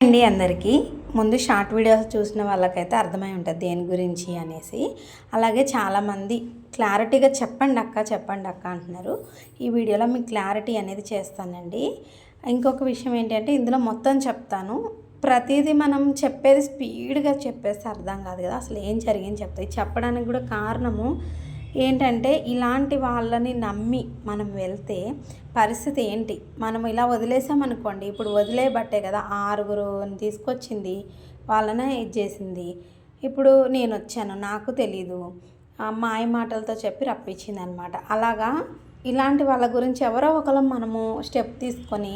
అండి అందరికీ. ముందు షార్ట్ వీడియోస్ చూసిన వాళ్ళకైతే అర్థమై ఉంటుంది దేని గురించి అనేసి. అలాగే చాలామంది క్లారిటీగా చెప్పండి అక్క చెప్పండి అక్క అంటున్నారు. ఈ వీడియోలో మీకు క్లారిటీ అనేది చేస్తానండి. ఇంకొక విషయం ఏంటంటే ఇందులో మొత్తం చెప్తాను. ప్రతిదీ మనం చెప్పేది స్పీడ్గా చెప్పేస్తే అర్థం కాదు కదా. అసలు ఏం జరిగింది చెప్తాయి చెప్పడానికి కూడా కారణము ఏంటంటే ఇలాంటి వాళ్ళని నమ్మి మనం వెళ్తే పరిస్థితి ఏంటి? మనం ఇలా వదిలేసామనుకోండి ఇప్పుడు వదిలేయబట్టే కదా ఆరుగురు తీసుకొచ్చింది వాళ్ళనే ఇది చేసింది. ఇప్పుడు నేను వచ్చాను నాకు తెలీదు. మాయ మాటలతో చెప్పి రప్పించింది అనమాట అలాగా ఇలాంటి వాళ్ళ గురించి ఎవరో ఒకరు మనము స్టెప్ తీసుకొని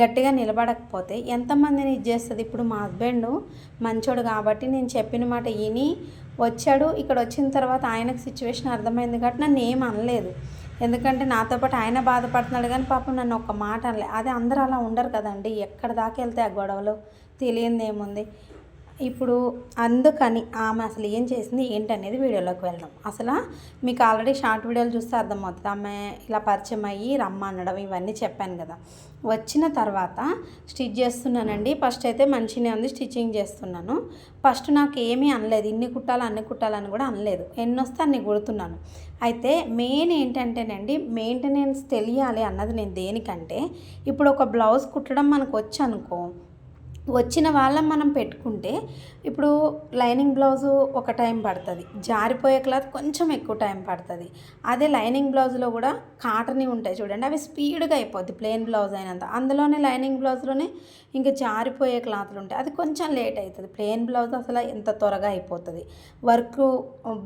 గట్టిగా నిలబడకపోతే ఎంతమందిని ఇది చేస్తుంది? ఇప్పుడు మా హస్బెండ్ మంచోడు కాబట్టి నేను చెప్పిన మాట విని వచ్చాడు ఇక్కడ వచ్చిన తర్వాత ఆయనకు సిచ్యువేషన్ అర్థమైంది కాబట్టి నన్ను ఏం అనలేదు. ఎందుకంటే నాతో పాటు ఆయన బాధపడుతున్నాడు కానీ పాపం నన్ను ఒక్క మాట అనలే. అదే అందరూ అలా ఉండరు కదండి. ఎక్కడ దాకా వెళ్తే ఆ గొడవలు? తెలియంది ఏముంది ఇప్పుడు అందుకని ఆమె అసలు ఏం చేసింది ఏంటనేది వీడియోలోకి వెళ్దాం. అసలు మీకు ఆల్రెడీ షార్ట్ వీడియోలు చూస్తే అర్థమవుతుంది. ఆమె ఇలా పరిచయం అయ్యి రమ్మనడం ఇవన్నీ చెప్పాను కదా. వచ్చిన తర్వాత స్టిచ్ చేస్తున్నానండి. ఫస్ట్ అయితే మంచిగానే ఉంది స్టిచ్చింగ్ చేస్తున్నాను. ఫస్ట్ నాకు ఏమీ అనలేదు. ఇన్ని కుట్టాలి అన్ని కుట్టాలని కూడా అనలేదు. ఎన్ని వస్తే అన్ని కుడుతున్నాను. అయితే మెయిన్ ఏంటంటేనండి మెయింటెనెన్స్ తెలియాలి అన్నది నేను దేనికంటే ఇప్పుడు ఒక బ్లౌజ్ కుట్టడం మనకు వచ్చు అనుకో వచ్చిన వాళ్ళం మనం పెట్టుకుంటే ఇప్పుడు లైనింగ్ బ్లౌజు ఒక టైం పడుతుంది జారిపోయే క్లాత్ కొంచెం ఎక్కువ టైం పడుతుంది. అదే లైనింగ్ బ్లౌజ్లో కూడా కాటన్ ఉంటాయి చూడండి అవి స్పీడ్గా అయిపోద్ది ప్లెయిన్ బ్లౌజ్ అయినంత. అందులోనే లైనింగ్ బ్లౌజ్లోనే ఇంకా జారిపోయే క్లాత్లు ఉంటాయి. అది కొంచెం లేట్ అవుతుంది ప్లెయిన్ బ్లౌజ్ అసలు ఎంత త్వరగా అయిపోతుంది. వర్క్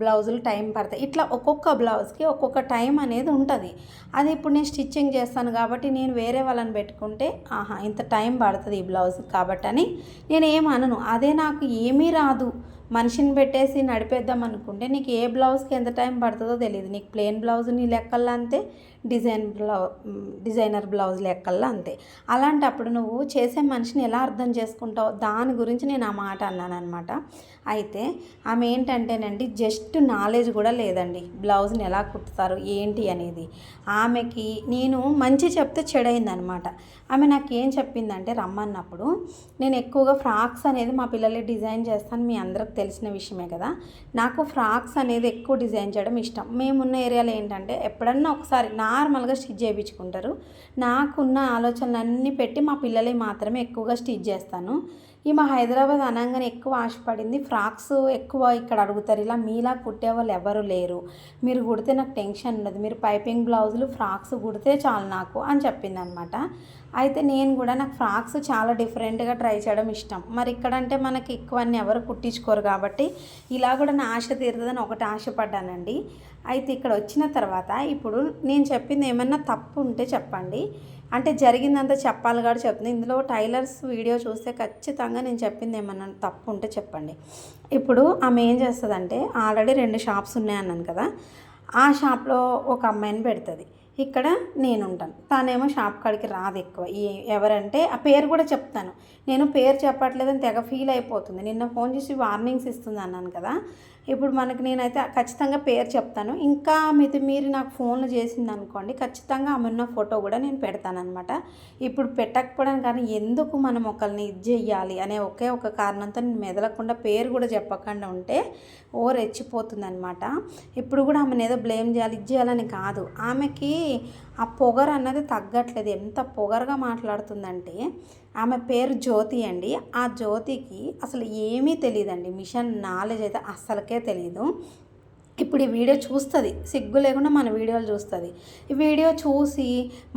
బ్లౌజులు టైం పడతాయి. ఇట్లా ఒక్కొక్క బ్లౌజ్కి ఒక్కొక్క టైం అనేది ఉంటుంది. అది ఇప్పుడు నేను స్టిచ్చింగ్ చేస్తాను కాబట్టి నేను వేరే వాళ్ళని పెట్టుకుంటే ఆహా ఇంత టైం పడుతుంది ఈ బ్లౌజ్ కాబట్టి అని నేను ఏమనను అదే నాకు ఏమీ రాదు. మనిషిని పెట్టేసి నడిపేద్దాం అనుకుంటే నీకు ఏ బ్లౌజ్కి ఎంత టైం పడుతుందో తెలియదు నీకు ప్లెయిన్ బ్లౌజ్ నీ లెక్కల్లో అంతే డిజైన్ బ్లౌ డిజైనర్ బ్లౌజ్ లెక్కల్లో అంతే. అలాంటప్పుడు నువ్వు చేసే మనిషిని ఎలా అర్థం చేసుకుంటావు? దాని గురించి నేను ఆ మాట అన్నాను అనమాట అయితే ఆమె ఏంటంటేనండి జస్ట్ నాలెడ్జ్ కూడా లేదండి. బ్లౌజ్ని ఎలా కుట్టుతారు? ఏంటి అనేది. ఆమెకి నేను మంచి చెప్తే చెడైంది అనమాట ఆమె నాకు ఏం చెప్పిందంటే రమ్మన్నప్పుడు నేను ఎక్కువగా ఫ్రాక్స్ అనేది మా పిల్లలే డిజైన్ చేస్తాను మీ అందరికి తెలిసిన విషయమే కదా. నాకు ఫ్రాక్స్ అనేది ఎక్కువ డిజైన్ చేయడం ఇష్టం. మేమున్న ఏరియాలో ఏంటంటే ఎప్పుడన్నా ఒకసారి నా నార్మల్గా స్టిచ్ చేయించుకుంటారు. నాకున్న ఆలోచనలన్నీ పెట్టి మా పిల్లలే మాత్రమే ఎక్కువగా స్టిచ్ చేస్తాను. ఈ మా హైదరాబాద్ అనగానే ఎక్కువ ఆశపడింది ఫ్రాక్స్ ఎక్కువ ఇక్కడ అడుగుతారు. ఇలా మీలా కుట్టే వాళ్ళు ఎవరు లేరు. మీరు కుడితే నాకు టెన్షన్ ఉండదు. మీరు పైపింగ్ బ్లౌజులు ఫ్రాక్స్ కుడితే చాలు నాకు అని చెప్పింది అనమాట అయితే నేను కూడా నాకు ఫ్రాక్స్ చాలా డిఫరెంట్గా ట్రై చేయడం ఇష్టం. మరి ఇక్కడంటే మనకి ఎక్కువ అన్ని ఎవరు కుట్టించుకోరు కాబట్టి ఇలా కూడా నా ఆశ తీరుతుందని ఒకటి ఆశపడ్డానండి. అయితే ఇక్కడ వచ్చిన తర్వాత ఇప్పుడు నేను చెప్పింది ఏమన్నా తప్పు ఉంటే చెప్పండి. అంటే జరిగిందంతా చెప్పాలి కూడా చెప్తుంది ఇందులో టైలర్స్ వీడియో చూస్తే ఖచ్చితంగా నేను చెప్పింది ఏమన్నా తప్పు ఉంటే చెప్పండి. ఇప్పుడు ఆమె ఏం చేస్తుందంటే ఆల్రెడీ రెండు షాప్స్ ఉన్నాయన్నాను కదా. ఆ షాప్లో ఒక అమ్మాయిని పెడుతుంది. ఇక్కడ నేను ఉంటాను తానేమో షాప్ కాడికి రాదు ఎక్కువ. ఈ ఎవరంటే ఆ పేరు కూడా చెప్తాను. నేను పేరు చెప్పట్లేదని తెగ ఫీల్ అయిపోతుంది. నిన్న ఫోన్ చేసి వార్నింగ్స్ ఇస్తుంది అన్నాను కదా. ఇప్పుడు మనకి నేనైతే ఖచ్చితంగా పేరు చెప్తాను. ఇంకా మీది మీరు నాకు ఫోన్లు చేసింది అనుకోండి ఖచ్చితంగా ఆమె ఉన్న ఫోటో కూడా నేను పెడతానమాట ఇప్పుడు పెట్టకపోవడం కానీ ఎందుకు మనం ఒకరిని ఇది చెయ్యాలి అనే ఒకే ఒక కారణంతో నేను మెదలకుండా పేరు కూడా చెప్పకుండా ఉంటే ఓ రెచ్చిపోతుంది అనమాట ఇప్పుడు కూడా ఆమెను ఏదో బ్లేమ్ చేయాలి ఇది చేయాలని కాదు. ఆమెకి ఆ పొగర్ అన్నది తగ్గట్లేదు. ఎంత పొగరుగా మాట్లాడుతుందంటే ఆమె పేరు జ్యోతి అండి. ఆ జ్యోతికి అసలు ఏమీ తెలియదండి మిషన్ నాలెడ్జ్ అయితే అస్సలకే తెలియదు ఇప్పుడు ఈ వీడియో చూస్తుంది. సిగ్గు లేకుండా మన వీడియోలు చూస్తుంది. ఈ వీడియో చూసి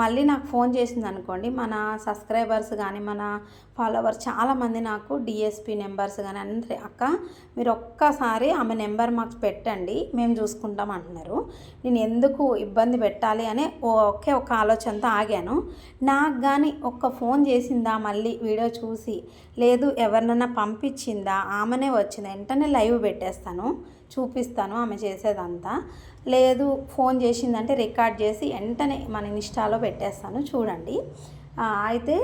మళ్ళీ నాకు ఫోన్ చేసింది అనుకోండి మన సబ్స్క్రైబర్స్ కానీ మన ఫాలోవర్స్ చాలామంది నాకు డిఎస్పి నెంబర్స్ కానీ అందరి అక్క మీరు ఒక్కసారి ఆమె నెంబర్ మాకు పెట్టండి మేము చూసుకుంటాం అంటున్నారు. నేను ఎందుకు ఇబ్బంది పెట్టాలి అనే ఒకే ఒక ఆలోచనతో ఆగాను. నాకు కానీ ఒక్క ఫోన్ చేసిందా మళ్ళీ వీడియో చూసి లేదు ఎవరినన్నా పంపించిందా ఆమెనే వచ్చింది వెంటనే లైవ్ పెట్టేస్తాను. చూపిస్తాను ఆమె చేసేదంతా. లేదు ఫోన్ చేసిందంటే రికార్డ్ చేసి వెంటనే మన ఇన్స్టాలో పెట్టేస్తాను చూడండి. అయితే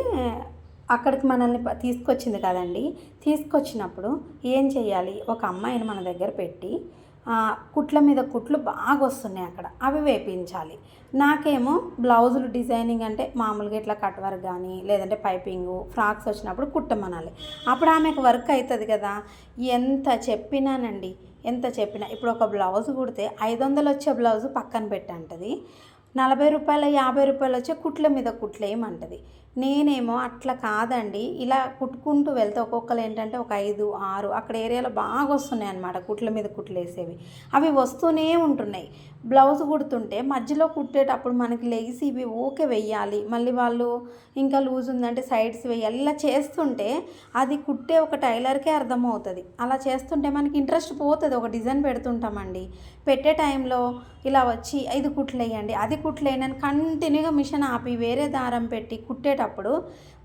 అక్కడికి మనల్ని తీసుకొచ్చింది కదండి. తీసుకొచ్చినప్పుడు ఏం చేయాలి ఒక అమ్మాయిని మన దగ్గర పెట్టి కుట్ల మీద కుట్లు బాగా వస్తున్నాయి అక్కడ. అవి వేపించాలి. నాకేమో బ్లౌజులు డిజైనింగ్ అంటే మామూలుగా ఇట్లా కట్ వర్క్ కానీ లేదంటే పైపింగ్ ఫ్రాక్స్ వచ్చినప్పుడు కుట్టమనాలి. అప్పుడు ఆమెకు వర్క్ అవుతుంది కదా. ఎంత చెప్పినానండి? ఎంత చెప్పినా. ఇప్పుడు ఒక బ్లౌజ్ కుడితే ఐదు వందలు వచ్చే బ్లౌజ్ పక్కన పెట్టంటది. నలభై రూపాయల యాభై రూపాయలు వచ్చే కుట్ల మీద కుట్లేయమంటది. నేనేమో అట్లా కాదండి. ఇలా కుట్టుకుంటూ వెళ్తే ఒక్కొక్కరు ఏంటంటే ఒక ఐదు ఆరు అక్కడ ఏరియాలో బాగా వస్తున్నాయి అన్నమాట కుట్ల మీద కుట్లు వేసేవి. అవి వస్తూనే ఉంటున్నాయి. బ్లౌజ్ కుడుతుంటే మధ్యలో కుట్టేటప్పుడు మనకి లెగిసి ఇవి ఊకే వెయ్యాలి. మళ్ళీ వాళ్ళు ఇంకా లూజ్ ఉందంటే సైడ్స్ వేయాలి ఇలా చేస్తుంటే అది కుట్టే ఒక టైలర్కే అర్థమవుతుంది. అలా చేస్తుంటే మనకి ఇంట్రెస్ట్ పోతుంది. ఒక డిజైన్ పెడుతుంటామండి. పెట్టే టైంలో ఇలా వచ్చి ఐదు కుట్లేయండి అది కుట్లేయండి అని కంటిన్యూగా మిషన్ ఆపి వేరే దారం పెట్టి కుట్టేటప్పుడు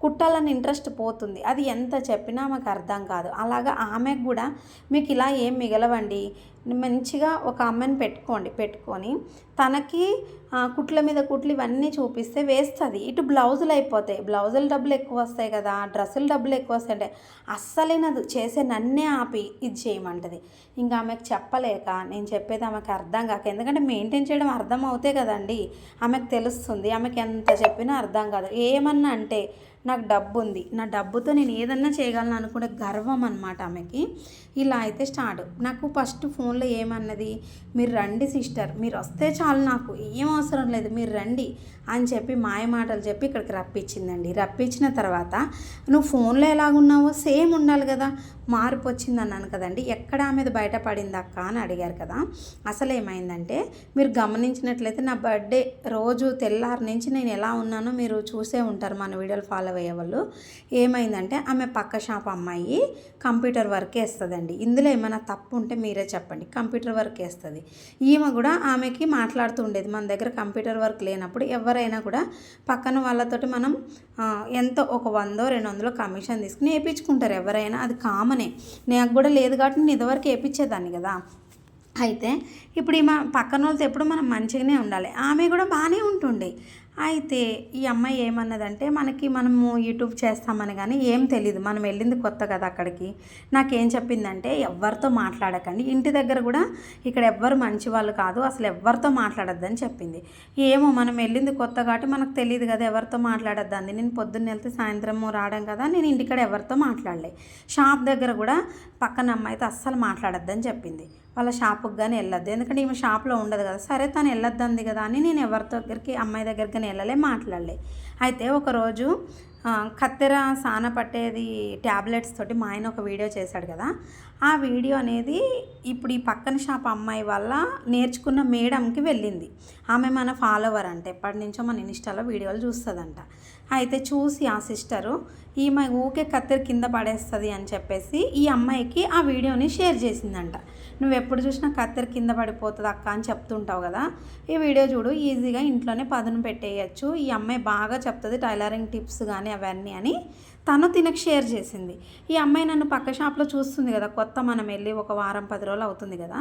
కుట్టాలని ఇంట్రెస్ట్ పోతుంది. అది ఎంత చెప్పినా మాకు అర్థం కాదు. అలాగా ఆమెకు కూడా మీకు ఇలా ఏం మిగలవండి? మంచిగా ఒక అమ్మాయిని పెట్టుకోండి పెట్టుకొని తనకి కుట్ల మీద కుట్లు ఇవన్నీ చూపిస్తే వేస్తుంది. ఇటు బ్లౌజులు అయిపోతాయి. బ్లౌజులు డబ్బులు ఎక్కువ వస్తాయి కదా డ్రెస్సులు డబ్బులు ఎక్కువ వస్తాయి అంటే అస్సలేనదు చేసే నన్నే ఆపి ఇది చేయమంటది. ఇంకా ఆమెకు చెప్పలేక నేను చెప్పేది ఆమెకు అర్థం కాక ఎందుకంటే మెయింటైన్ చేయడం అర్థం అవుతే కదండి ఆమెకు తెలుస్తుంది. ఆమెకి ఎంత చెప్పినా అర్థం కాదు. ఏమన్నా అంటే నాకు డబ్బు ఉంది నా డబ్బుతో నేను ఏదన్నా చేయగలను అనుకునే గర్వం అనమాట ఆమెకి. ఇలా అయితే స్టార్ట్. నాకు ఫస్ట్ ఫోన్లో ఏమన్నది? మీరు రండి సిస్టర్. మీరు వస్తే చాలు నాకు. ఏం అవసరం లేదు. మీరు రండి అని చెప్పి మాయ మాటలు చెప్పి ఇక్కడికి రప్పించిందండి. రప్పించిన తర్వాత నువ్వు ఫోన్లో ఎలాగున్నావో? సేమ్ ఉండాలి కదా. మార్పు వచ్చింది అన్నాను కదండి. ఎక్కడ ఆమెది బయటపడింది అక్క అని అడిగారు కదా. అసలు ఏమైందంటే మీరు గమనించినట్లయితే నా బర్త్డే రోజు తెల్లారి నుంచి నేను ఎలా ఉన్నానో మీరు చూసే ఉంటారు మన వీడియోలు ఫాలో అయ్యే వాళ్ళు ఏమైందంటే ఆమె పక్క షాప్ అమ్మాయి కంప్యూటర్ వర్క్ వేస్తుందండి. ఇందులో ఏమైనా తప్పు ఉంటే మీరే చెప్పండి. కంప్యూటర్ వర్క్ వేస్తుంది. ఈమె కూడా ఆమెకి మాట్లాడుతూ ఉండేది. మన దగ్గర కంప్యూటర్ వర్క్ లేనప్పుడు ఎవరైనా కూడా పక్కన వాళ్ళతోటి మనం ఎంతో ఒక వందో రెండు వందలో కమిషన్ తీసుకుని వేయించుకుంటారు ఎవరైనా అది కామనే. నాకు కూడా లేదు కాబట్టి నేను ఇదివరకు వేయించేదాన్ని కదా. అయితే ఇప్పుడు ఈమె పక్కన వాళ్ళతో ఎప్పుడు మనం మంచిగానే ఉండాలి. ఆమె కూడా బాగానే ఉంటుండే. అయితే ఈ అమ్మాయి ఏమన్నదంటే మనకి మనము యూట్యూబ్ చేస్తామని కానీ ఏం తెలియదు మనం వెళ్ళింది కొత్త కదా అక్కడికి. నాకేం చెప్పిందంటే ఎవరితో మాట్లాడకండి. ఇంటి దగ్గర కూడా ఇక్కడ ఎవ్వరు మంచి వాళ్ళు కాదు. అసలు ఎవరితో మాట్లాడొద్దని చెప్పింది. ఏమో మనం వెళ్ళింది కొత్త కాబట్టి మనకు తెలియదు కదా ఎవరితో మాట్లాడొద్దండి నేను పొద్దున్న వెళ్తే సాయంత్రం రావడం కదా నేను ఇంటికాడ ఎవరితో మాట్లాడలే. షాప్ దగ్గర కూడా పక్కన అమ్మాయితో అస్సలు మాట్లాడొద్దని చెప్పింది. వాళ్ళ షాపుకి కానీ వెళ్ళొద్దు. ఎందుకంటే ఈమె షాప్లో ఉండదు కదా. సరే తను వెళ్ళొద్దంది కదా అని నేను ఎవరి దగ్గరికి అమ్మాయి దగ్గరికి కానీ వెళ్ళలే మాట్లాడలే. అయితే ఒకరోజు కత్తెర సాన పట్టేది ట్యాబ్లెట్స్ తోటి మా ఆయన ఒక వీడియో చేశాడు కదా. ఆ వీడియో అనేది ఇప్పుడు ఈ పక్కన షాప్ అమ్మాయి వల్ల నేర్చుకున్న మేడంకి వెళ్ళింది. ఆమె మన ఫాలోవర్ అంట. ఎప్పటి నుంచో మన ఇన్స్టాలో వీడియోలు చూస్తుందంట. అయితే చూసి ఆ సిస్టరు ఈమె ఊకే కత్తెర కింద పడేస్తుంది అని చెప్పేసి ఈ అమ్మాయికి ఆ వీడియోని షేర్ చేసిందంట. నువ్వు ఎప్పుడు చూసినా కత్తెర కింద పడిపోతుంది అక్క అని చెప్తుంటావు కదా. ఈ వీడియో చూడు ఈజీగా ఇంట్లోనే పదును పెట్టేయచ్చు. ఈ అమ్మాయి బాగా చెప్తుంది టైలరింగ్ టిప్స్ కానీ అవన్నీ అని తను తినకు షేర్ చేసింది. ఈ అమ్మాయి నన్ను పక్క షాప్లో చూస్తుంది కదా కొత్త మనం వెళ్ళి ఒక వారం పది రోజులు అవుతుంది కదా.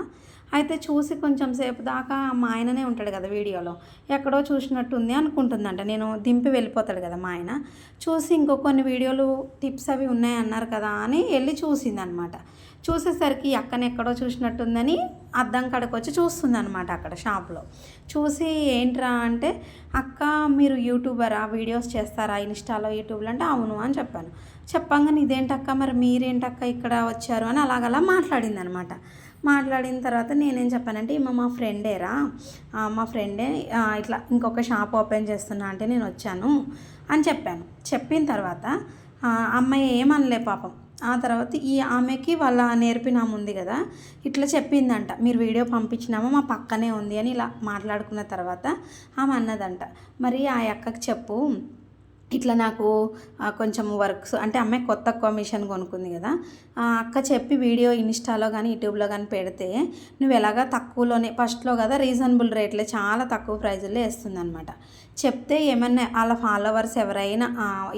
అయితే చూసి కొంచెం సేపు దాకా మా ఆయననే ఉంటాడు కదా వీడియోలో. ఎక్కడో చూసినట్టుంది అనుకుంటుందంట. నేను దింపి వెళ్ళిపోతాడు కదా మా ఆయన. చూసి ఇంకో కొన్ని వీడియోలు టిప్స్ అవి ఉన్నాయి అన్నారు కదా అని వెళ్ళి చూసింది అనమాట చూసేసరికి అక్కని ఎక్కడో చూసినట్టుందని అద్దం కాడకు వచ్చి చూస్తుంది అనమాట అక్కడ షాప్లో. చూసి ఏంట్రా అంటే అక్క మీరు యూట్యూబరా? వీడియోస్ చేస్తారా? ఇన్స్టాలో యూట్యూబ్లో? అంటే అవును అని చెప్పాను. చెప్పంగానే ఇదేంటక్క? మరి మీరేంటక్క ఇక్కడ వచ్చారు? అని అలాగలా మాట్లాడింది అనమాట మాట్లాడిన తర్వాత నేనేం చెప్పానంటే ఈమె మా ఫ్రెండేరా మా ఫ్రెండే ఇట్లా ఇంకొక షాప్ ఓపెన్ చేస్తున్నా అంటే నేను వచ్చాను అని చెప్పాను. చెప్పిన తర్వాత అమ్మాయి ఏమనలే పాపం. ఆ తర్వాత ఈ ఆమెకి వాళ్ళ నేర్పినాము ఉంది కదా ఇట్లా చెప్పిందంట. మీరు వీడియో పంపించినామో? మా పక్కనే ఉంది అని ఇలా మాట్లాడుకున్న తర్వాత ఆమె అన్నదంట. మరి ఆ అక్కకి చెప్పు. ఇట్లా నాకు కొంచెం వర్క్స్ అంటే అమ్మాయి కొత్త కమిషన్ కొనుక్కుంది కదా. అక్క చెప్పి వీడియో ఇన్స్టాలో కానీ యూట్యూబ్లో కానీ పెడితే నువ్వు ఎలాగా తక్కువలోనే ఫస్ట్లో కదా రీజనబుల్ రేట్లే చాలా తక్కువ ప్రైజుల్లో వేస్తుంది అనమాట చెప్తే ఏమన్నా వాళ్ళ ఫాలోవర్స్ ఎవరైనా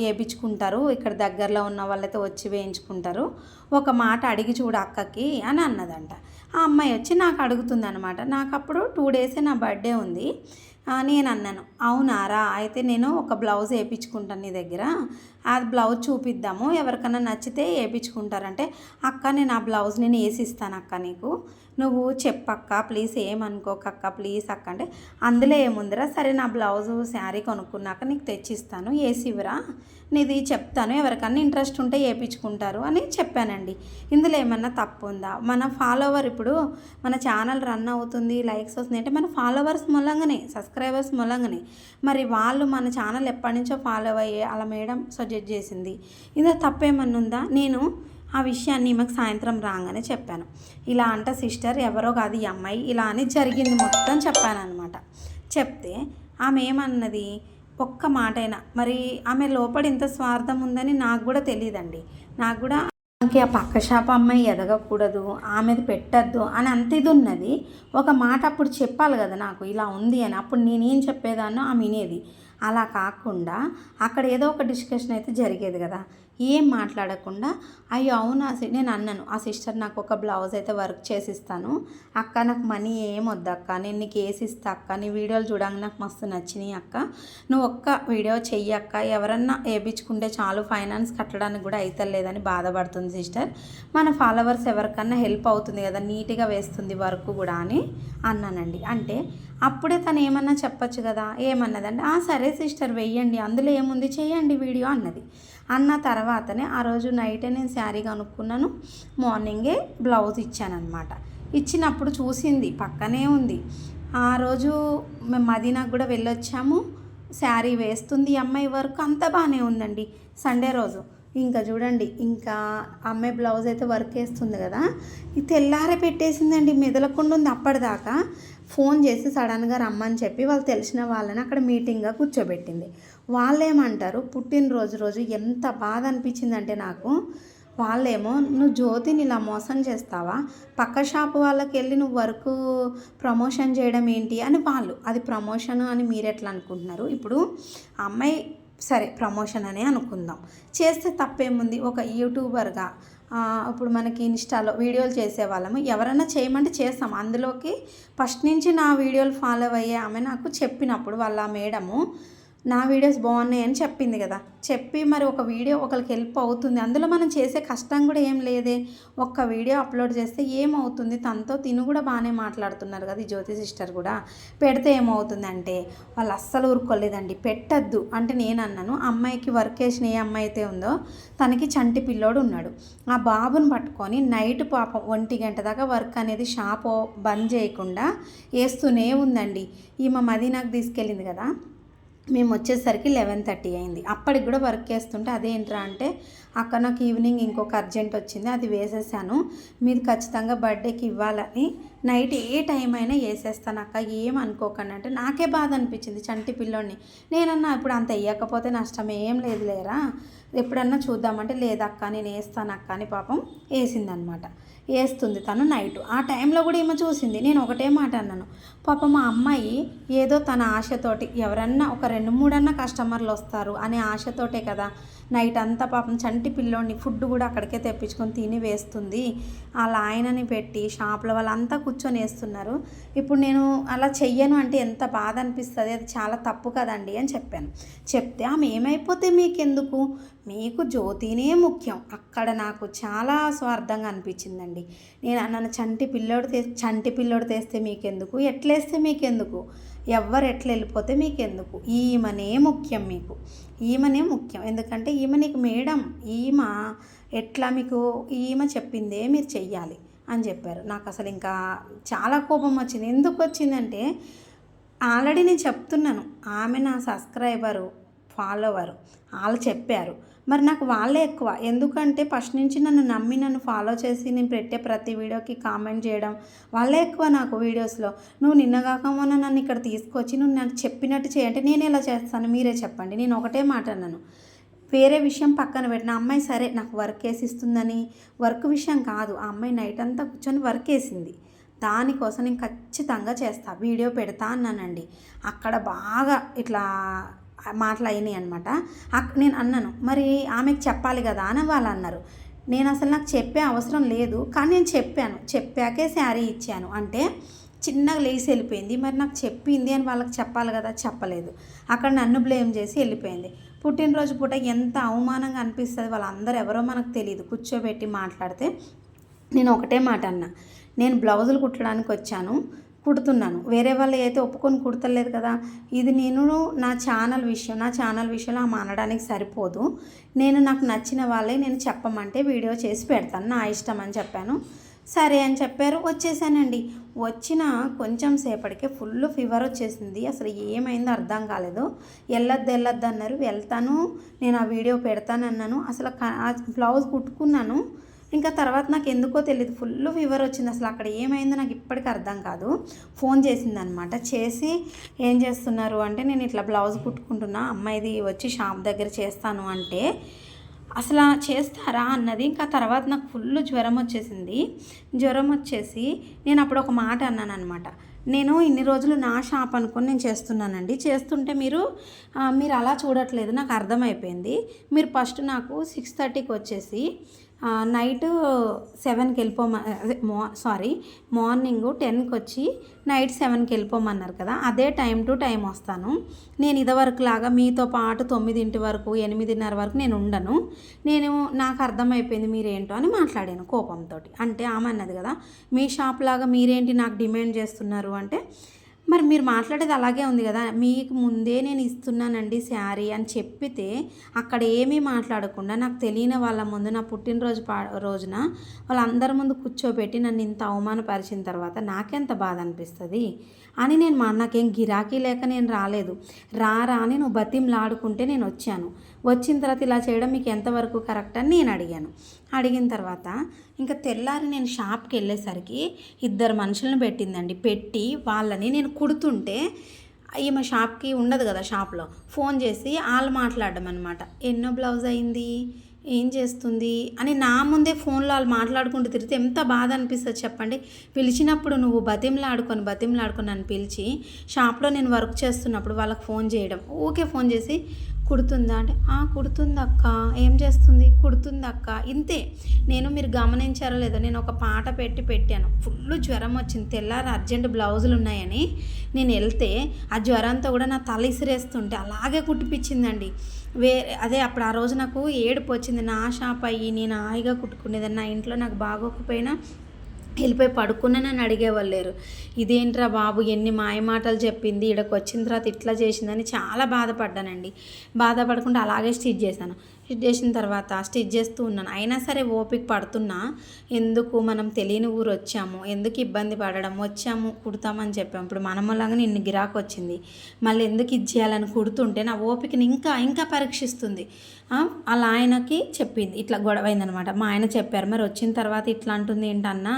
వేయించుకుంటారు ఇక్కడ దగ్గరలో ఉన్న వాళ్ళైతే వచ్చి వేయించుకుంటారు. ఒక మాట అడిగి చూడు అక్కకి అని అన్నదంట. ఆ అమ్మాయి వచ్చి నాకు అడుగుతుంది అనమాట నాకు అప్పుడు టూ డేసే నా బర్త్డే ఉంది. నేను అన్నాను అవునారా? అయితే నేను ఒక బ్లౌజ్ వేయించుకుంటాను నీ దగ్గర. ఆ బ్లౌజ్ చూపిద్దాము. ఎవరికైనా నచ్చితే వేయించుకుంటారంటే అక్క నేను ఆ బ్లౌజ్ నేను వేసిస్తాను అక్క నీకు. నువ్వు చెప్పక్క ప్లీజ్ ఏమనుకోకక్క ప్లీజ్ అక్క అంటే అందులో ఏముందిరా? సరే నా బ్లౌజు శారీ కొనుక్కున్నాక నీకు తెచ్చిస్తాను వేసివ్వరా నీది చెప్తాను ఎవరికన్నా ఇంట్రెస్ట్ ఉంటే వేయించుకుంటారు అని చెప్పానండి. ఇందులో ఏమన్నా తప్పు ఉందా మన ఫాలోవర్ ఇప్పుడు మన ఛానల్ రన్ అవుతుంది లైక్స్ వస్తుంది అంటే మన ఫాలోవర్స్ మూలంగానే సబ్స్క్రైబర్స్ మూలంగానే. మరి వాళ్ళు మన ఛానల్ ఎప్పటి నుంచో ఫాలో అయ్యే అలా మేడం సజెస్ట్ చేసింది. ఇందులో తప్పేమన్నా ఉందా నేను ఆ విషయాన్ని ఈమెకు సాయంత్రం రాగానే చెప్పాను. ఇలా అంట సిస్టర్ ఎవరో కాదు ఈ అమ్మాయి. ఇలా అని జరిగింది మొత్తం చెప్పానమాట చెప్తే ఆమె ఏమన్నది? ఒక్క మాటైనా. మరి ఆమె లోపల ఇంత స్వార్థం ఉందని నాకు కూడా తెలియదండి నాకు కూడా ఆమెకి ఆ పక్క షాప్ అమ్మాయి ఎదగకూడదు ఆమెది పెట్టద్దు అని అంత ఇది ఉన్నది. ఒక మాట అప్పుడు చెప్పాలి కదా నాకు ఇలా ఉంది అని. అప్పుడు నేనేం చెప్పేదాన్నో ఆమె వినేది. అలా కాకుండా అక్కడ ఏదో ఒక డిస్కషన్ అయితే జరిగేది కదా. ఏం మాట్లాడకుండా అయ్యో అవును? నేను అన్నాను ఆ సిస్టర్ నాకు ఒక బ్లౌజ్ అయితే వర్క్ చేసిస్తాను. అక్క నాకు మనీ ఏం వద్దక్క నేను నీకు వేసి ఇస్తా అక్క. నీ వీడియోలు చూడంగా నాకు మస్తు నచ్చినాయి అక్క. నువ్వు ఒక్క వీడియో చెయ్యి అక్క. ఎవరన్నా వేయించుకుంటే చాలు ఫైనాన్స్ కట్టడానికి కూడా అవుతలేదని బాధపడుతుంది సిస్టర్. మన ఫాలోవర్స్ ఎవరికన్నా హెల్ప్ అవుతుంది కదా నీట్గా వేస్తుంది వర్క్ కూడా అని అన్నానండి. అంటే అప్పుడే తను ఏమన్నా చెప్పచ్చు కదా ఏమన్నదంటే ఆ సరే సిస్టర్ వెయ్యండి. అందులో ఏముంది? చేయండి వీడియో అన్నది. అన్న తర్వాతనే ఆ రోజు నైటే నేను శారీ కనుక్కున్నాను మార్నింగే బ్లౌజ్ ఇచ్చానమాట ఇచ్చినప్పుడు చూసింది పక్కనే ఉంది. ఆ రోజు మేము మదీనాకు కూడా వెళ్ళొచ్చాము. శారీ వేస్తుంది ఈ అమ్మాయి వర్క్ అంతా బాగానే ఉందండి. సండే రోజు. ఇంకా చూడండి ఇంకా అమ్మాయి బ్లౌజ్ అయితే వర్క్ వేస్తుంది కదా. ఇది తెల్లారే పెట్టేసిందండి మెదలకుండా ఉంది అప్పటిదాకా. ఫోన్ చేసి సడన్గా రమ్మని చెప్పి వాళ్ళు తెలిసిన వాళ్ళని అక్కడ మీటింగ్గా కూర్చోబెట్టింది. వాళ్ళు ఏమంటారు పుట్టినరోజు రోజు ఎంత బాధ అనిపించిందంటే నాకు వాళ్ళేమో నువ్వు జ్యోతిని ఇలా మోసం చేస్తావా? పక్క షాప్ వాళ్ళకి వెళ్ళి నువ్వు వర్క్ ప్రమోషన్ చేయడం ఏంటి? అని వాళ్ళు అది ప్రమోషన్ అని మీరు ఎట్లా అనుకుంటున్నారు? ఇప్పుడు అమ్మాయి సరే ప్రమోషన్ అనే అనుకుందాం. చేస్తే తప్పేముంది? ఒక యూట్యూబర్గా ఇప్పుడు మనకి ఇన్స్టాలో వీడియోలు చేసే వాళ్ళము ఎవరైనా చేయమంటే చేస్తాం. అందులోకి ఫస్ట్ నుంచి నా వీడియోలు ఫాలో అయ్యే ఆమె నాకు చెప్పినప్పుడు వాళ్ళ మేడము నా వీడియోస్ బాగున్నాయి అని చెప్పింది కదా. చెప్పి మరి ఒక వీడియో ఒకరికి హెల్ప్ అవుతుంది. అందులో మనం చేసే కష్టం కూడా ఏం లేదే. ఒక్క వీడియో అప్లోడ్ చేస్తే ఏమవుతుంది? తనతో తిను కూడా బాగానే మాట్లాడుతున్నారు కదా ఈ జ్యోతి సిస్టర్ కూడా. పెడితే ఏమవుతుంది అంటే వాళ్ళు అస్సలు ఊరుకోలేదండి. పెట్టద్దు అంటే నేను అన్నాను. అమ్మాయికి వర్క్ వేసిన ఏ అమ్మాయి అయితే ఉందో తనకి చంటి పిల్లోడు ఉన్నాడు. ఆ బాబుని పట్టుకొని నైట్ పాపం ఒంటి గంట దాకా వర్క్ అనేది షాప్ బంద్ చేయకుండా వేస్తూనే ఉందండి. ఈమె మదీనాకు తీసుకెళ్ళింది కదా. మేము వచ్చేసరికి లెవెన్ థర్టీ అయింది. అప్పటికి కూడా వర్క్ చేస్తుంటే అదేంట్రా అంటే అక్క నాకు ఈవినింగ్ ఇంకొక అర్జెంట్ వచ్చింది అది వేసేసాను. మీరు ఖచ్చితంగా బర్త్డేకి ఇవ్వాలని నైట్ ఏ టైం అయినా వేసేస్తాను అక్క ఏం అనుకోకండి అంటే నాకే బాధ అనిపించింది చంటి పిల్లోడిని. నేనన్నా ఇప్పుడు అంత వేయకపోతే నష్టం ఏం లేదు లేరా ఎప్పుడన్నా చూద్దామంటే లేదక్క నేను వేస్తాను అక్క అని పాపం వేసిందనమాట. వేస్తుంది తను నైట్. ఆ టైంలో కూడా ఏమో చూసింది. నేను ఒకటే మాట అన్నాను. పాపం మా అమ్మాయి ఏదో తన ఆశతోటి ఎవరన్నా ఒక రెండు మూడన్నా కస్టమర్లు వస్తారు అనే ఆశతోటే కదా. నైట్ అంతా పాపం చంటి పిల్లోడిని ఫుడ్ కూడా అక్కడికే తెప్పించుకొని తిని వేస్తుంది. అలా ఆయనని పెట్టి షాప్లో వాళ్ళంతా కూర్చొని వేస్తున్నారు. ఇప్పుడు నేను అలా చెయ్యను అంటే ఎంత బాధ అనిపిస్తుంది? అది చాలా తప్పు కదండి అని చెప్పాను. చెప్తే ఆమె ఏమైపోతే మీకెందుకు? మీకు జ్యోతినే ముఖ్యం. అక్కడ నాకు చాలా స్వార్థంగా అనిపించిందండి. నేను నన్ను చంటి పిల్లోడు తె చంటి పిల్లోడు తెస్తే మీకెందుకు? ఎట్లేస్తే మీకెందుకు? ఎవ్వరు ఎట్లా వెళ్ళిపోతే మీకెందుకు? ఈమెనే ముఖ్యం మీకు. ఈమెనే ముఖ్యం. ఎందుకంటే ఈమె నీకు మేడం. ఈమె ఎట్లా మీకు ఈమె చెప్పిందే మీరు చెయ్యాలి అని చెప్పారు. నాకు అసలు ఇంకా చాలా కోపం వచ్చింది. ఎందుకు వచ్చిందంటే ఆల్రెడీ నేను చెప్తున్నాను. ఆమె నా సబ్స్క్రైబరు ఫాలోవరు. వాళ్ళు చెప్పారు. మరి నాకు వాళ్ళే ఎక్కువ. ఎందుకంటే ఫస్ట్ నుంచి నన్ను నమ్మి నన్ను ఫాలో చేసి నేను పెట్టే ప్రతి వీడియోకి కామెంట్ చేయడం వాళ్ళే ఎక్కువ నాకు వీడియోస్లో. నువ్వు నిన్నగాక మొన్న నన్ను ఇక్కడ తీసుకొచ్చి నువ్వు నాకు చెప్పినట్టు చేయంటే నేను ఎలా చేస్తాను? మీరే చెప్పండి. నేను ఒకటే మాట అన్నాను. వేరే విషయం పక్కన పెట్టిన అమ్మాయి సరే నాకు వర్క్ వేసి ఇస్తుందని వర్క్ విషయం కాదు. ఆ అమ్మాయి నైట్ అంతా కూర్చొని వర్క్ వేసింది. దానికోసం నేను ఖచ్చితంగా చేస్తా. వీడియో పెడతా అన్నానండి. అక్కడ బాగా ఇట్లా మాటలు అయినాయి అనమాట నేను అన్నాను మరి ఆమెకు చెప్పాలి కదా అని వాళ్ళు అన్నారు. నేను అసలు నాకు చెప్పే అవసరం లేదు కానీ నేను చెప్పాను. చెప్పాకే శారీ ఇచ్చాను. అంటే చిన్నగా లేచి వెళ్ళిపోయింది. మరి నాకు చెప్పింది అని వాళ్ళకి చెప్పాలి కదా చెప్పలేదు. అక్కడ నన్ను బ్లేమ్ చేసి వెళ్ళిపోయింది. పుట్టినరోజు పూట ఎంత అవమానంగా అనిపిస్తుంది వాళ్ళందరూ ఎవరో మనకు తెలియదు కూర్చోబెట్టి మాట్లాడితే నేను ఒకటే మాట అన్నా. నేను బ్లౌజులు కుట్టడానికి వచ్చాను. కుడుతున్నాను. వేరే వాళ్ళు అయితే ఒప్పుకొని కుడతలేదు కదా. ఇది నేను నా ఛానల్ విషయం. నా ఛానల్ విషయంలో ఆమె అనడానికి సరిపోదు. నేను నాకు నచ్చిన వాళ్ళే నేను చెప్పమంటే వీడియో చేసి పెడతాను. నా ఇష్టం అని చెప్పాను. సరే అని చెప్పారు. వచ్చేసానండి. వచ్చిన కొంచెం సేపటికే ఫుల్ ఫీవర్ వచ్చేసింది. అసలు ఏమైందో అర్థం కాలేదు. వెళ్ళొద్దు వెళ్ళొద్దు అన్నారు. వెళ్తాను. నేను ఆ వీడియో పెడతానన్నాను. అసలు బ్లౌజ్ కుట్టుకున్నాను. ఇంకా తర్వాత నాకు ఎందుకో తెలియదు ఫుల్ ఫీవర్ వచ్చింది. అసలు అక్కడ ఏమైందో నాకు ఇప్పటికీ అర్థం కాదు. ఫోన్ చేసిందనమాట. చేసి ఏం చేస్తున్నారు అంటే నేను ఇట్లా బ్లౌజ్ కుట్టుకుంటున్నా. అమ్మాయిది వచ్చి షాప్ దగ్గర చేస్తాను అంటే అసలు చేస్తారా అన్నది. ఇంకా తర్వాత నాకు ఫుల్ జ్వరం వచ్చేసింది. జ్వరం వచ్చేసి నేను అప్పుడు ఒక మాట అన్నాను అనమాట నేను ఇన్ని రోజులు నా షాప్ అనుకొని నేను చేస్తున్నానండి. చేస్తుంటే మీరు మీరు అలా చూడట్లేదు. నాకు అర్థమైపోయింది. మీరు ఫస్ట్ నాకు సిక్స్ థర్టీకి వచ్చేసి నైట్ సెవెన్కి వెళ్ళిపోమ అదే సారీ మార్నింగ్ టెన్కి వచ్చి నైట్ సెవెన్కి వెళ్ళిపోమన్నారు కదా అదే టైం టు టైం వస్తాను. నేను ఇదివరకు లాగా మీతో పాటు తొమ్మిదింటి వరకు ఎనిమిదిన్నర వరకు నేను ఉండను. నేను నాకు అర్థమైపోయింది మీరేంటో అని మాట్లాడాను కోపంతో అంటే ఆమె అన్నది కదా మీ షాప్ లాగా మీరేంటి నాకు డిమాండ్ చేస్తున్నారు అంటే మరి మీరు మాట్లాడేది అలాగే ఉంది కదా. మీకు ముందే నేను ఇస్తున్నానండి శారీ అని చెప్పితే అక్కడ ఏమీ మాట్లాడకుండా నాకు తెలియని వాళ్ళ ముందు నా పుట్టినరోజు పా రోజున వాళ్ళందరి ముందు కూర్చోబెట్టి నన్ను ఇంత అవమానపరిచిన తర్వాత నాకెంత బాధ అనిపిస్తుంది? అని నేను మా నాకేం గిరాకీ లేక నేను రాలేదు. రారా అని నువ్వు బతింలాడుకుంటే నేను వచ్చాను. వచ్చిన తర్వాత ఇలా చేయడం మీకు ఎంతవరకు కరెక్ట్ అని నేను అడిగాను. అడిగిన తర్వాత ఇంకా తెల్లారి నేను షాప్కి వెళ్ళేసరికి ఇద్దరు మనుషులను పెట్టిందండి. పెట్టి వాళ్ళని నేను కుడుతుంటే ఈమె షాప్కి ఉండదు కదా షాప్లో. ఫోన్ చేసి వాళ్ళు మాట్లాడడం అనమాట ఎన్నో బ్లౌజ్ అయింది? ఏం చేస్తుంది అని నా ముందే ఫోన్లో వాళ్ళు మాట్లాడుకుంటూ తిరిగితే ఎంత బాధ అనిపిస్తుంది చెప్పండి. పిలిచినప్పుడు నువ్వు బతిమలాడుకొని బతిమలాడుకొని నన్ను పిలిచి షాప్లో నేను వర్క్ చేస్తున్నప్పుడు వాళ్ళకి ఫోన్ చేయడం. ఊకే ఫోన్ చేసి కుడుతుందా అంటే "ఆ, కుడుతుందక్క ఏం చేస్తుంది? కుడుతుందక్క ఇంతే నేను మీరు గమనించారో లేదో నేను ఒక పాట పెట్టి పెట్టాను. ఫుల్ జ్వరం వచ్చింది. తెల్లారి అర్జెంట్ బ్లౌజులు ఉన్నాయని నేను వెళ్తే ఆ జ్వరంతో కూడా నా తల ఇసిరేస్తుంటే అలాగే కుట్టిపించిందండి వేరే అదే అప్పుడు ఆ రోజు నాకు ఏడుపు వచ్చింది. నా షాప్ అయ్యి నేను హాయిగా కుట్టుకునేదాన్ని. నా ఇంట్లో నాకు బాగోకపోయినా వెళ్ళిపోయి పడుకున్నానని అడిగేవాళ్ళు లేరు. ఇదేంట్రా బాబు ఎన్ని మాయమాటలు చెప్పింది ఇక్కడికి వచ్చిన తర్వాత ఇట్లా చేసిందని చాలా బాధపడ్డానండి. బాధపడకుండా అలాగే స్టిచ్ చేశాను. స్టిచ్ చేసిన తర్వాత స్టిచ్ చేస్తూ ఉన్నాను. అయినా సరే ఓపిక పడుతున్నా ఎందుకు మనం తెలియని ఊరు వచ్చాము ఎందుకు ఇబ్బంది పడడం వచ్చాము కుడతామని చెప్పాము. ఇప్పుడు మనమలాగా నిన్ను గిరాకు వచ్చింది మళ్ళీ ఎందుకు ఇది చేయాలని కుడుతుంటే నా ఓపికని ఇంకా ఇంకా పరీక్షిస్తుంది. అలా ఆయనకి చెప్పింది. ఇట్లా గొడవ అయిందనమాట మా ఆయన చెప్పారు మరి వచ్చిన తర్వాత ఇట్లా అంటుంది ఏంటన్నా?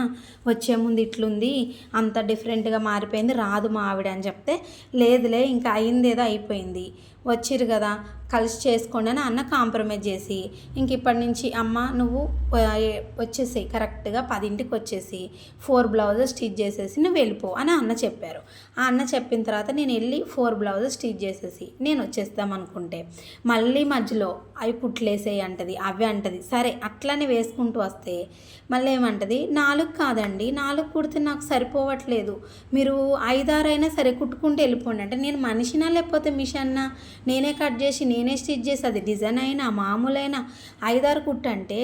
వచ్చే ముందు ఇట్లుంది అంత డిఫరెంట్గా మారిపోయింది రాదు మా ఆవిడ అని చెప్తే లేదులే ఇంకా అయింది ఏదో అయిపోయింది. వచ్చిరు కదా కలిసి చేసుకోండి అని అన్న కాంప్రమైజ్ చేసి ఇంక ఇప్పటి నుంచి అమ్మ నువ్వు వచ్చేసి వచ్చేసేయి కరెక్ట్గా పదింటికి వచ్చేసి ఫోర్ బ్లౌజెస్ స్టిచ్ చేసేసి నువ్వు వెళ్ళిపో అని అన్న చెప్పారు. ఆ అన్న చెప్పిన తర్వాత నేను వెళ్ళి ఫోర్ బ్లౌజెస్ స్టిచ్ చేసేసి నేను వచ్చేస్తాం అనుకుంటే మళ్ళీ మధ్యలో అవి పుట్లేసేయి అంటది అవి అంటది. సరే అట్లనే వేసుకుంటూ వస్తే మళ్ళీ ఏమంటది నాలుగు కాదండి నాలుగు కుడితే నాకు సరిపోవట్లేదు. మీరు ఐదారైనా సరే కుట్టుకుంటూ వెళ్ళిపోండి. అంటే నేను మనిషినా లేకపోతే మిషన్నా? నేనే కట్ చేసి నేనే స్టిచ్ చేసి అది డిజైన్ అయినా మామూలైనా ఐదారు కుట్టు అంటే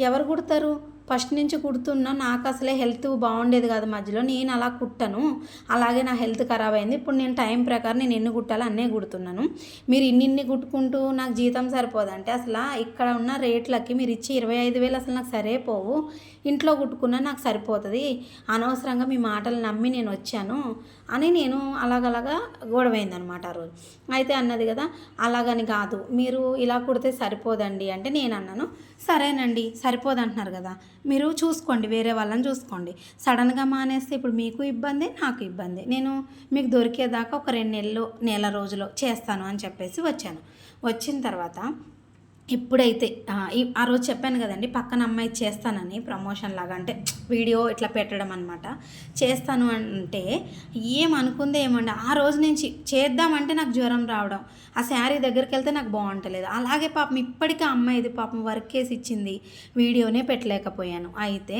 ఎవరు కుడతారు? ఫస్ట్ నుంచి కుడుతున్నా నాకు అసలే హెల్త్ బాగుండేది కాదు మధ్యలో. నేను అలా కుట్టను. అలాగే నా హెల్త్ ఖరాబ్ అయింది. ఇప్పుడు నేను టైం ప్రకారం నేను ఎన్ని కుట్టాలో అన్నీ కుడుతున్నాను. మీరు ఇన్నిన్ని కుట్టుకుంటూ నాకు జీతం సరిపోదంటే అసలు ఇక్కడ ఉన్న రేట్లకి మీరు ఇచ్చి ఇరవై ఐదు వేలు అసలు నాకు సరే పోవు. ఇంట్లో కుట్టుకున్నా నాకు సరిపోతుంది. అనవసరంగా మీ మాటలు నమ్మి నేను వచ్చాను. అని నేను అలాగలాగా గొడవైందనమాట ఆ రోజు. అయితే అన్నది కదా అలాగని కాదు మీరు ఇలా కుడితే సరిపోదండి అంటే నేను అన్నాను సరేనండి సరిపోదు అంటున్నారు కదా మీరు చూసుకోండి వేరే వాళ్ళని చూసుకోండి. సడన్గా మానేస్తే ఇప్పుడు మీకు ఇబ్బంది నాకు ఇబ్బంది. నేను మీకు దొరికేదాకా ఒక రెండు నెలలు నెల రోజులు చేస్తాను అని చెప్పేసి వచ్చాను. వచ్చిన తర్వాత ఎప్పుడైతే ఆ, ఈ- ఆ రోజు చెప్పాను కదండి పక్కన అమ్మాయి చేస్తానని ప్రమోషన్ లాగా అంటే వీడియో ఇట్లా పెట్టడం అనమాట చేస్తాను అంటే ఏమనుకుంది ఏమండి ఆ రోజు నుంచి చేద్దామంటే నాకు జ్వరం రావడం ఆ శారీ దగ్గరికి వెళ్తే నాకు బాగుంటలేదు. అలాగే పాపం ఇప్పటికీ ఆ అమ్మాయిది పాపం వర్క్ చేసి ఇచ్చింది వీడియోనే పెట్టలేకపోయాను. అయితే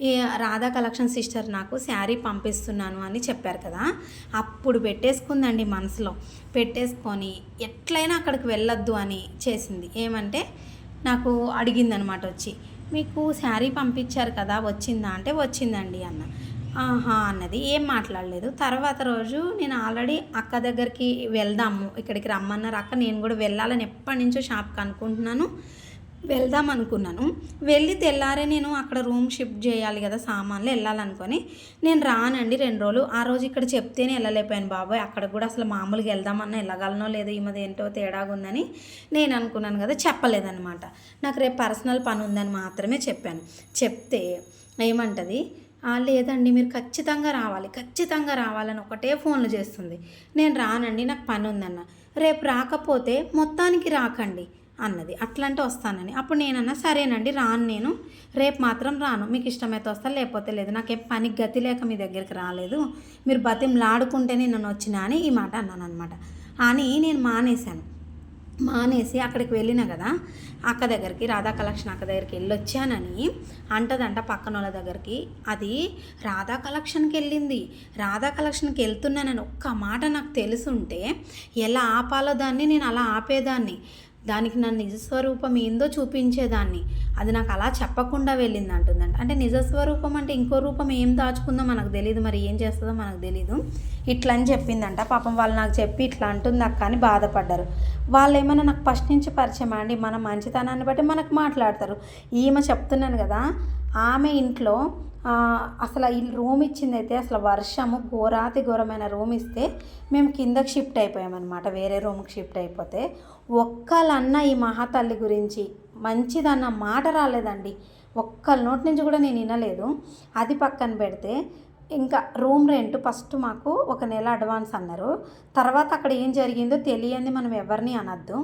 ఈ రాధా కలెక్షన్ సిస్టర్ నాకు శారీ పంపిస్తున్నాను అని చెప్పారు కదా అప్పుడు పెట్టేసుకుందండి మనసులో. పెట్టేసుకొని ఎట్లయినా అక్కడికి వెళ్ళొద్దు అని చేసింది. చేయమంటే నాకు అడిగిందనమాట వచ్చి మీకు శారీ పంపించారు కదా వచ్చిందా? అంటే వచ్చిందండి అన్న. ఆహా అన్నది. ఏం మాట్లాడలేదు. తర్వాత రోజు నేను ఆల్రెడీ అక్క దగ్గరికి వెళ్దాము ఇక్కడికి రమ్మన్నారు. అక్క నేను కూడా వెళ్ళాలని ఎప్పటి నుంచో షాప్కి అనుకుంటున్నాను. వెళ్దాం అనుకున్నాను వెళ్ళి తెల్లారే నేను అక్కడ రూమ్ షిఫ్ట్ చేయాలి కదా సామాన్లు వెళ్ళాలనుకొని నేను రానండి రెండు రోజులు. ఆ రోజు ఇక్కడ చెప్తేనే వెళ్ళలేకపోయాను బాబాయ్. అక్కడ కూడా అసలు మామూలుగా వెళ్దామన్నా వెళ్ళగలనో లేదో ఈ మధ్య ఏంటో తేడాగా ఉందని నేను అనుకున్నాను కదా చెప్పలేదన్నమాట. నాకు రేపు పర్సనల్ పని ఉందని మాత్రమే చెప్పాను. చెప్తే ఏమంటది? లేదండి మీరు ఖచ్చితంగా రావాలి ఖచ్చితంగా రావాలని ఒకటే ఫోన్లు చేస్తుంది. నేను రానండి నాకు పని ఉందన్న. రేపు రాకపోతే మొత్తానికి రాకండి. అన్నది. అట్లంటే వస్తానని. అప్పుడు నేనన్నా సరేనండి రాను నేను. రేపు మాత్రం రాను. మీకు ఇష్టమైతే వస్తా లేకపోతే లేదు. నాకేం పనికి గతి లేక మీ దగ్గరికి రాలేదు. మీరు బతిమలాడుకుంటేనే నన్ను వచ్చినా అని ఈ మాట అన్నాను అనమాట అని నేను మానేశాను. మానేసి అక్కడికి వెళ్ళిన కదా అక్క దగ్గరికి రాధా కలెక్షన్ అక్క దగ్గరికి వెళ్ళొచ్చానని అంటదంట పక్కన వాళ్ళ దగ్గరికి. అది రాధా కలెక్షన్కి వెళ్ళింది. రాధా కలెక్షన్కి వెళ్తున్నానని ఒక్క మాట నాకు తెలుసుంటే ఎలా ఆపాలో దాన్ని నేను అలా ఆపేదాన్ని. దానికి నా నిజస్వరూపం ఏందో చూపించేదాన్ని. అది నాకు అలా చెప్పకుండా వెళ్ళింది అంటుందంట. అంటే నిజస్వరూపం అంటే ఇంకో రూపం ఏం దాచుకుందో మనకు తెలియదు మరి ఏం చేస్తుందో మనకు తెలియదు ఇట్లా అని చెప్పిందంట. పాపం వాళ్ళు నాకు చెప్పి ఇట్లా అంటుంది అక్క అని బాధపడ్డారు. వాళ్ళు ఏమైనా నాకు ఫస్ట్ నుంచి పరిచయం అండి? మన మంచితనాన్ని బట్టి మనకు మాట్లాడతారు. ఈమె చెప్తున్నాను కదా ఆమె ఇంట్లో అసలు ఈ రూమ్ ఇచ్చింది అయితే అసలు వర్షము ఘోరాతి ఘోరమైన రూమ్ ఇస్తే మేము కిందకి షిఫ్ట్ అయిపోయామన్నమాట. వేరే రూమ్కి షిఫ్ట్ అయిపోతే ఒక్కలన్న ఈ మహాతల్లి గురించి మంచిదన్న మాట రాలేదండి. ఒక్కళ్ళ నోటి నుంచి కూడా నేను వినలేదు. అది పక్కన పెడితే ఇంకా రూమ్ రెంట్ ఫస్ట్ మాకు ఒక నెల అడ్వాన్స్ అన్నారు. తర్వాత అక్కడ ఏం జరిగిందో తెలియంది మనం ఎవరిని అనొద్దు.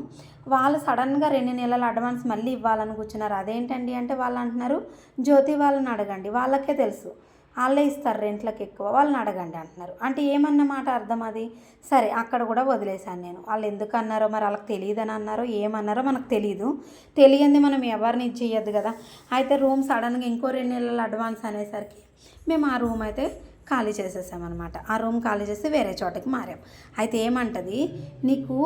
వాళ్ళు సడన్గా రెండు నెలల అడ్వాన్స్ మళ్ళీ ఇవ్వాలని కూర్చున్నారు. అదేంటండి అంటే వాళ్ళు అంటున్నారు జ్యోతి వాళ్ళని అడగండి. వాళ్ళకే తెలుసు. వాళ్ళే ఇస్తారు రెంట్లకు ఎక్కువ వాళ్ళని అడగండి అంటున్నారు. అంటే ఏమన్నమాట అర్థం అది? సరే అక్కడ కూడా వదిలేశాను నేను. వాళ్ళు ఎందుకు అన్నారో మరి వాళ్ళకి తెలియదని అన్నారో ఏమన్నారో మనకు తెలియదు తెలియంది మనం ఎవరిని ఇచ్చేయద్దు కదా. అయితే రూమ్ సడన్గా ఇంకో రెండు నెలలు అడ్వాన్స్ అనేసరికి మేము ఆ రూమ్ అయితే ఖాళీ చేసేసామన్నమాట ఆ రూమ్ ఖాళీ చేసి వేరే చోటకి మారాం. అయితే ఏమంటది? నీకు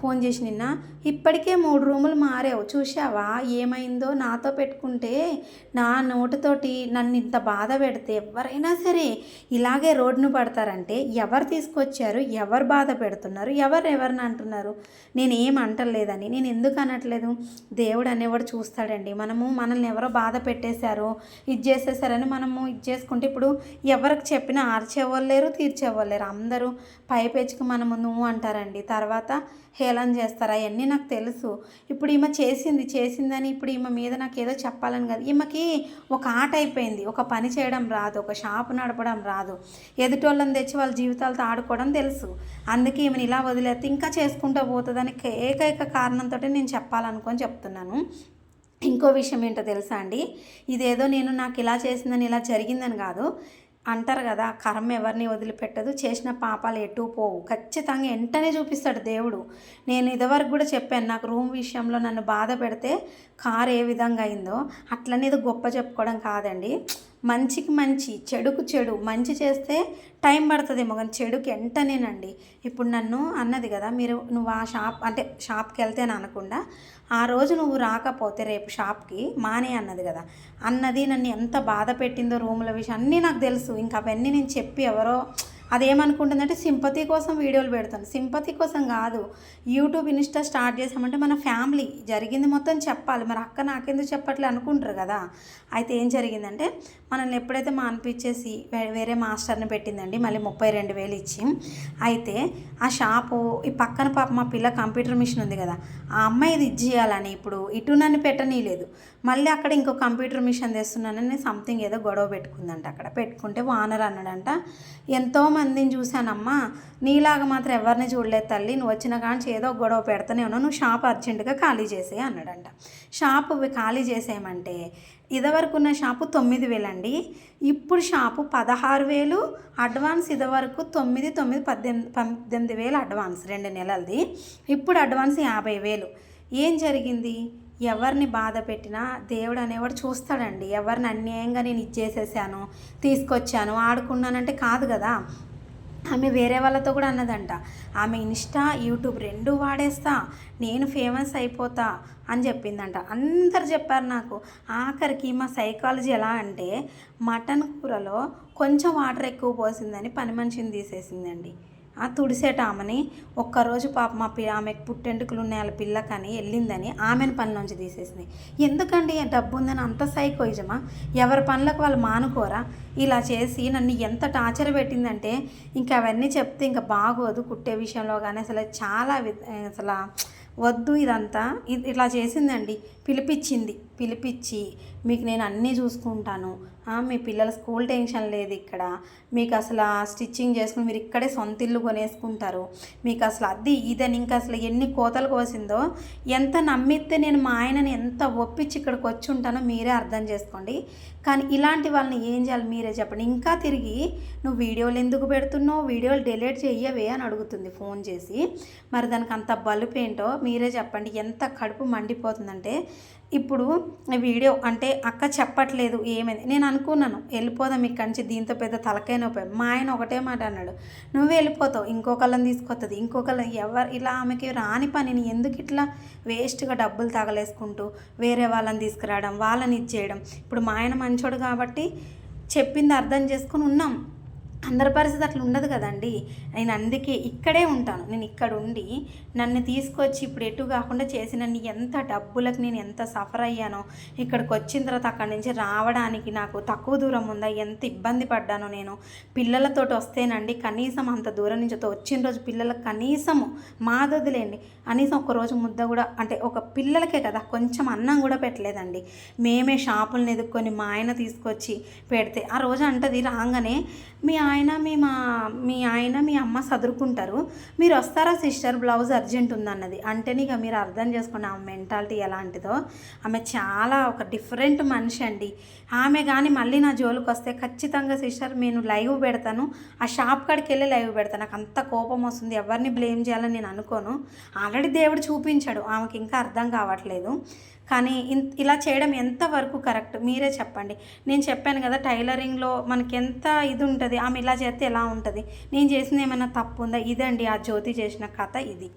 ఫోన్ చేసి నిన్న ఇప్పటికే మూడు రూములు మారావు. చూసావా ఏమైందో నాతో పెట్టుకుంటే నా నోటితోటి నన్ను ఇంత బాధ పెడితే ఎవరైనా సరే ఇలాగే రోడ్డును పడతారంటే ఎవరు తీసుకొచ్చారు? ఎవరు బాధ పెడుతున్నారు? ఎవరు ఎవరిని అంటున్నారు? నేను ఏం అంటలేదని. నేను ఎందుకు అనట్లేదు? దేవుడు అనేవాడు చూస్తాడండి. మనము మనల్ని ఎవరో బాధ పెట్టేశారు ఇది చేసేసారని మనము ఇది చేసుకుంటే ఇప్పుడు ఎవరికి చెప్పిన ఆర్చేవాళ్ళు లేరు తీర్చేవాళ్ళు లేరు అందరూ పైపెచ్చుకు మనము నువ్వు అంటారండి. తర్వాత హేళన చేస్తారు? అవన్నీ నాకు తెలుసు. ఇప్పుడు ఈమె చేసింది చేసిందని ఇప్పుడు ఈమె మీద నాకు ఏదో చెప్పాలని కాదు. ఈమెకి ఒక ఆట అయిపోయింది. ఒక పని చేయడం రాదు ఒక షాపు నడపడం రాదు. ఎదుటోళ్ళని తెచ్చి వాళ్ళ జీవితాలతో ఆడుకోవడం తెలుసు. అందుకే ఈమెను ఇలా వదిలేస్తే ఇంకా చేసుకుంటూ పోతుందని ఏకైక కారణంతో నేను చెప్పాలనుకొని చెప్తున్నాను. ఇంకో విషయం ఏంటో తెలుసా అండి? ఇదేదో నేను నాకు ఇలా చేసిందని ఇలా జరిగిందని కాదు. అంటారు కదా కర్మ ఎవరిని వదిలిపెట్టదు చేసిన పాపాలు ఎటు పోవు. ఖచ్చితంగా వెంటనే చూపిస్తాడు దేవుడు. నేను ఇదివరకు కూడా చెప్పాను నాకు రూమ్ విషయంలో నన్ను బాధ పెడితే కారు ఏ విధంగా అయిందో అట్లనేది గొప్ప చెప్పుకోవడం కాదండి. మంచికి మంచి చెడుకు చెడు మంచి చేస్తే టైం పడుతుందేమో కానీ చెడుకి వెంటనేనండి. ఇప్పుడు నన్ను అన్నది కదా మీరు నువ్వు ఆ షాప్ అంటే షాప్కి వెళ్తేనే అనకుండా ఆ రోజు నువ్వు రాకపోతే రేపు షాప్కి మానే అన్నది కదా. అన్నది నన్ను ఎంత బాధ పెట్టిందో రూముల విషయం అన్నీ నాకు తెలుసు. ఇంకా అవన్నీ నేను చెప్పి ఎవరో అదేమనుకుంటుందంటే సింపతి కోసం వీడియోలు పెడతాను. సింపతి కోసం కాదు యూట్యూబ్ ఇన్స్టా స్టార్ట్ చేసామంటే మన ఫ్యామిలీ జరిగింది మొత్తం చెప్పాలి. మరి అక్క నాకెందుకు చెప్పట్లే అనుకుంటారు కదా. అయితే ఏం జరిగిందంటే మనల్ని ఎప్పుడైతే మా అనిపించేసి వేరే మాస్టర్ని పెట్టిందండి మళ్ళీ ముప్పై రెండు వేలు ఇచ్చి అయితే ఆ షాపు ఈ పక్కన పాప మా పిల్ల కంప్యూటర్ మిషన్ ఉంది కదా ఆ అమ్మాయి ఇది ఇచ్చేయాలని ఇప్పుడు ఇటు నన్ను పెట్టనీయలేదు మళ్ళీ అక్కడ ఇంకో కంప్యూటర్ మిషన్ తెస్తున్నానని సంథింగ్ ఏదో గొడవ పెట్టుకుందంట అక్కడ. పెట్టుకుంటే వానర్ అన్నాడంట ఎంతో మందిని చూశానమ్మా. నీలాగా మాత్రం ఎవరిని చూడలేదు తల్లి. నువ్వు వచ్చిన కానీ ఏదో ఒక గొడవ పెడతానే ఉన్నావు. నువ్వు షాప్ అర్జెంటుగా ఖాళీ చేసే అన్నాడంట. షాపు ఖాళీ చేసేయమంటే ఇదివరకు ఉన్న షాపు తొమ్మిది వేలండి. ఇప్పుడు షాపు పదహారు వేలు. అడ్వాన్స్ ఇదివరకు తొమ్మిది తొమ్మిది పద్దెనిమిది పద్దెనిమిది వేలు అడ్వాన్స్ రెండు నెలలది. ఇప్పుడు అడ్వాన్స్ యాభై వేలు. ఏం జరిగింది? ఎవరిని బాధ పెట్టినా దేవుడు అనేవాడు చూస్తాడండి. ఎవరిని అన్యాయంగా నేను ఇచ్చేసేసాను తీసుకొచ్చాను ఆడుకున్నానంటే కాదు కదా. ఆమె వేరే వాళ్ళతో కూడా అన్నదంట. ఆమె ఇన్స్టా యూట్యూబ్ రెండు వాడేస్తా నేను ఫేమస్ అయిపోతా అని చెప్పిందంట. అందరు చెప్పారు నాకు. ఆఖరికి మా సైకాలజీ ఎలా అంటే మటన్ కూరలో కొంచెం వాటర్ ఎక్కువ పోసిందని పని మనిషిని తీసేసిందండి. ఆ తుడిసేట ఆమెని ఒక్కరోజు పాప మా పి ఆమెకు పుట్టెంటుకలు ఉన్నాయి వాళ్ళ పిల్లకని వెళ్ళిందని ఆమెను పని నుంచి తీసేసింది. ఎందుకండి డబ్బు ఉందని అంత సైకోయిజమా ఎవరి పనులకు వాళ్ళు మానుకోరా? ఇలా చేసి నన్ను ఎంత టార్చర్ పెట్టిందంటే ఇంకా అవన్నీ చెప్తే ఇంకా బాగోదు కుట్టే విషయంలో కానీ అసలు చాలా అసలు వద్దు ఇదంతా. ఇట్లా చేసిందండి. పిలిపించింది. పిలిపించి మీకు నేను అన్నీ చూసుకుంటాను. మీ పిల్లల స్కూల్ టెన్షన్ లేదు ఇక్కడ. మీకు అసలు స్టిచ్చింగ్ చేసుకుని మీరు ఇక్కడే సొంత ఇల్లు కొనేసుకుంటారు. మీకు అసలు అది ఇదని ఇంకా అసలు ఎన్ని కోతలు కోసిందో ఎంత నమ్మితే నేను మా ఆయనని ఎంత ఒప్పించి ఇక్కడికి వచ్చి ఉంటానో మీరే అర్థం చేసుకోండి. కానీ ఇలాంటి వాళ్ళని ఏం చేయాలి మీరే చెప్పండి. ఇంకా తిరిగి నువ్వు వీడియోలు ఎందుకు పెడుతున్నావు? వీడియోలు డిలీట్ చెయ్యవే అని అడుగుతుంది ఫోన్ చేసి. మరి దానికి అంత బలుపు ఏంటో మీరే చెప్పండి. ఎంత కడుపు మండిపోతుందంటే ఇప్పుడు వీడియో అంటే అక్క చెప్పట్లేదు ఏమైంది? నేను అనుకున్నాను వెళ్ళిపోదాం ఇక్కడి నుంచి దీంతో పెద్ద తలకైన నొప్పి మా ఆయన ఒకటే మాట అన్నాడు నువ్వు వెళ్ళిపోతావు ఇంకొకళ్ళని తీసుకొస్తుంది ఇంకొకళ్ళ ఎవరు ఇలా ఆమెకి రాని పనిని ఎందుకు ఇట్లా వేస్ట్గా డబ్బులు తగలేసుకుంటూ వేరే వాళ్ళని తీసుకురావడం వాళ్ళని ఇచ్చేయడం? ఇప్పుడు మా ఆయన మంచోడు కాబట్టి చెప్పింది అర్థం చేసుకుని ఉన్నాం. అందరి పరిస్థితి అట్లా ఉండదు కదండి. నేను అందుకే ఇక్కడే ఉంటాను. నేను ఇక్కడ ఉండి నన్ను తీసుకొచ్చి ఇప్పుడు ఎటు కాకుండా చేసిన ఎంత డబ్బులకు నేను ఎంత సఫర్ అయ్యానో ఇక్కడికి వచ్చిన తర్వాత అక్కడి నుంచి రావడానికి నాకు తక్కువ దూరం ఉందా ఎంత ఇబ్బంది పడ్డానో నేను పిల్లలతోటి వస్తేనండి కనీసం అంత దూరం నుంచి వచ్చిన రోజు పిల్లలకు కనీసము మాదొదిలేండి. కనీసం ఒక రోజు ముద్ద కూడా అంటే ఒక పిల్లలకే కదా కొంచెం అన్నం కూడా పెట్టలేదండి. మేమే షాపులను ఎదుక్కొని మా ఆయన తీసుకొచ్చి పెడితే ఆ రోజు అంటది రాగానే మీ ఆయన మీ మా మీ ఆయన మీ అమ్మ చదువుకుంటారు మీరు వస్తారా సిస్టర్? Blouse urgent ఉందన్నది. అంటేనే ఇక మీరు అర్థం చేసుకోండి ఆమె మెంటాలిటీ ఎలాంటిదో. ఆమె చాలా ఒక డిఫరెంట్ మనిషి అండి. ఆమె కానీ మళ్ళీ నా జోలికి వస్తే ఖచ్చితంగా సిస్టర్ నేను లైవ్ పెడతాను. ఆ షాప్ కాడికి వెళ్ళి లైవ్ పెడతాను నాకు అంత కోపం వస్తుంది. ఎవరిని బ్లేమ్ చేయాలని నేను అనుకోను. ఆల్రెడీ దేవుడు చూపించాడు. ఆమెకి ఇంకా అర్థం కావట్లేదు. కానీ ఇన్ ఇలా చేయడం ఎంతవరకు కరెక్ట్? మీరే చెప్పండి. నేను చెప్పాను కదా టైలరింగ్లో మనకి ఎంత ఇది ఉంటుంది ఆమె ఇలా చేస్తే ఎలా ఉంటుంది? నేను చేసింది ఏమైనా తప్పు ఉందా ఇదండి ఆ జ్యోతి చేసిన కథ ఇది.